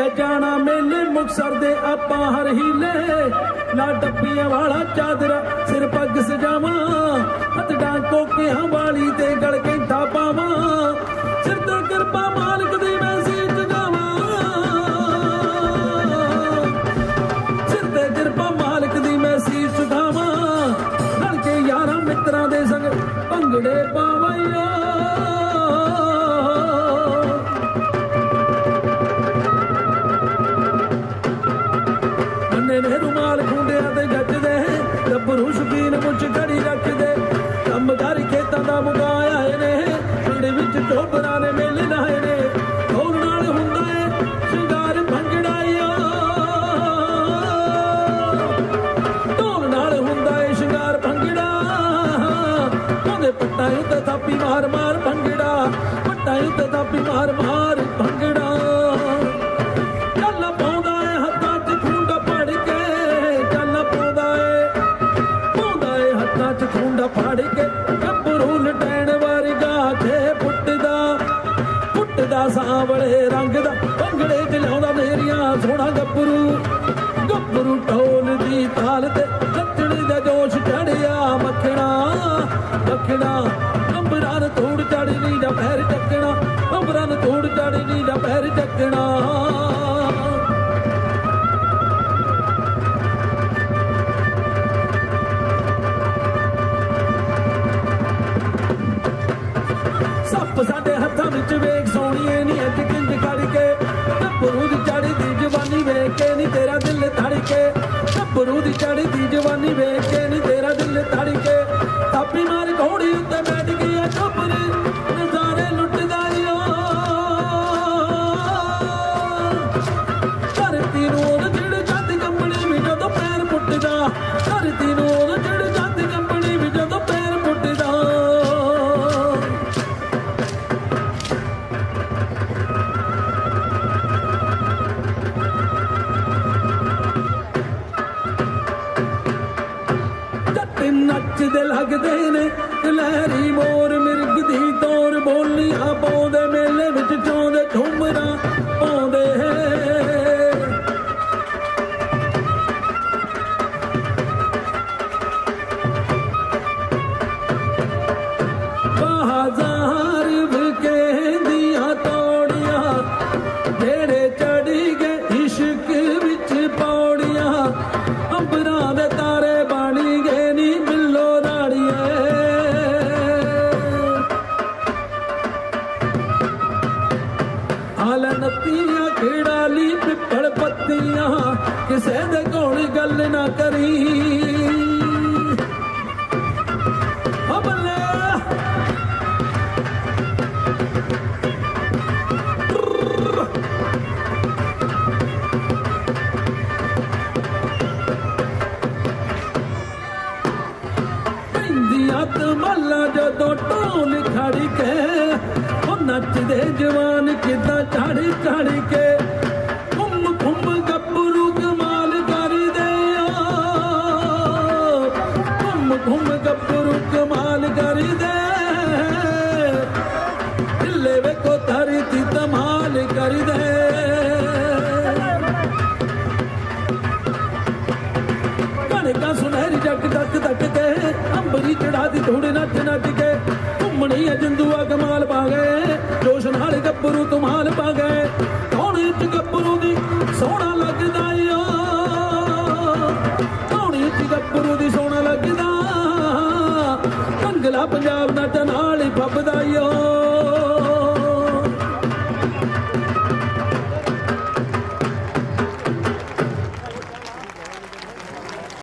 ਹੈ ਜਾਣਾ ਮੇਲੇ ਮੁਕਸਰ ਦੇ ਆਪਾਂ ਹਰ ਹੀਲੇ। ਨਾ ਡੱਬੀਆਂ ਵਾਲਾ ਚਾਦਰਾ, ਸਿਰ ਪੱਗ ਸਜਾਵਾਂ। ਹੱਥ ਡਾਂਕੋ ਕਿਹਾਂ ਵਾਲੀ ਤੇ ਗਲ ਕੈਂਠਾ ਪਾਵਾਂ। ਸਿਰ ਤੇ ਕਿਰਪਾ ਮਾਲਕ ਦੀ ਮੈਂ ਸੀਤ ਗਾਵਾਂ ਸਿਰ ਤੇ ਕਿਰਪਾ ਮਾਲਕ ਦੀ ਮੈਂ ਸੀਸ ਝੁਕਾਵਾਂ ਰਲ ਕੇ ਯਾਰਾਂ ਮਿੱਤਰਾਂ ਦੇ ਸੰਗ ਭੰਗੜੇ ਪਾਵਾਂ ਮੰਨੇ ਨੇ ਰੁਮਾਲ ਖੁੰਡਿਆਂ ਤੇ ਜੱਜਦੇ ਗੱਭਰੂ ਸ਼ਕੀਨ ਮੁੱਛ ਘੜੀ ਰੱਖਦੇ। ਕੰਮ ਕਰ ਖੇਤਾਂ ਦਾ ਮੁਕਾਇਆ ਆਏ ਨੇ ਪਿੰਡ ਵਿੱਚ ਟੋਬਰਾਂ ਨੇ ਨੇ ਫੁੱਟਦਾ ਸਾਂਵਲੇ ਰੰਗ ਦਾ, ਭੰਗੜੇ 'ਚ ਲਿਆਉਂਦਾ ਮੇਰੀਆਂ ਸੋਹਣਾ ਗੱਭਰੂ। ਗੱਭਰੂ ਢੋਲ ਦੀ ਤਾਲ ਤੇ ਨੱਚਣ ਦਾ ਜੋਸ਼ ਚੜਿਆ ਮੱਖਣਾ। ਮੱਖਣਾ, ਅੰਬਰਾਂ ਨੂੰ ਧੂੜ ਚੜਨੀ ਦਾ ਪੈਰ ਚੱਕਣਾ, ਅੰਬਰਾਂ ਨੂੰ ਧੂੜ ਚੜਨੀ ਦਾ ਪੈਰ ਚੱਕਣਾ। ਘੋੜੀ ਉੱਤੇ ਬੈਠ ਗਿਆ ਚੁੱਪਰ ਨਜ਼ਾਰੇ ਲੁੱਟਦਾ ਈਓ ਧਰਤੀ ਨੂੰ ਉਹ ਜਿਹੜੇ ਚੰਦ ਕੰਬਣੀ ਵੀ ਜਦੋਂ ਪੈਰ ਪੁੱਟਦਾ, ਧਰਤੀ ਨੂੰ ਉਹ ਜਿਹੜੇ ਚੰਦ ਕੰਬਣੀ ਵੀ ਜਦੋਂ ਪੈਰ ਪੁੱਟਦਾ। ਨੱਚਦੇ ਲੱਗਦੇ ਨੇ ਲਹਿਰੀ ਮੋਰ ਮਿਰਗ ਦੀ ਬੋਲੀ ਬੋਲੀਆਂ ਪਾਉਂਦੇ ਮੇਲੇ ਵਿੱਚ ਚਾਉਂਦੇ ਝੂਮਰਾਂ। ਹਾਲ ਨੱਤੀਆਂ ਖੇੜਾਲੀ ਪਿੱਪਲ ਪੱਤੀਆਂ, ਕਿਸੇ ਦੇ ਕੋਲ ਗੱਲ ਨਾ ਕਰੀ। ਓ ਬੱਲੇ ਜਦੋਂ ਢੋਲ ਖੜ ਕੇ ਨੱਚਦੇ ਜਵਾਨ ਕਿਦਾਂ ਚੜ ਚੜ ਕੇ? ਘੁੰਮ ਘੁੰਮ ਗੱਭਰੂ ਕਮਾਲ ਕਰਦੇ ਆ। ਘੁੰਮ ਘੁੰਮ ਗੱਭਰੂ ਕਮਾਲ ਕਰਦੇ। ਢਿੱਲੇ ਵੇਖੋ ਧਰਤੀ ਧਮਾਲ ਕਰਦੇ। ਕਣਕਾਂ ਸੁਨਹਿਰੀ ਜੱਗ ਤੱਕ ਤੱਕ ਕੇ, ਅੰਬਰੀ ਚੜਾ ਦੀ ਧੂੜ ਨੱਚ ਨੱਚ ਕੇ, ਘੁੰਮਣੀ ਅਜੰਦੂਆ ਕਮਾਲ ਗੁਰੂ ਦੀ ਸੋਹਣਾ ਲੱਗਦਾ। ਕੰਗਲਾ ਪੰਜਾਬ ਨੱਚ ਨਾਲ ਹੀ ਫੱਬਦਾ ਓ।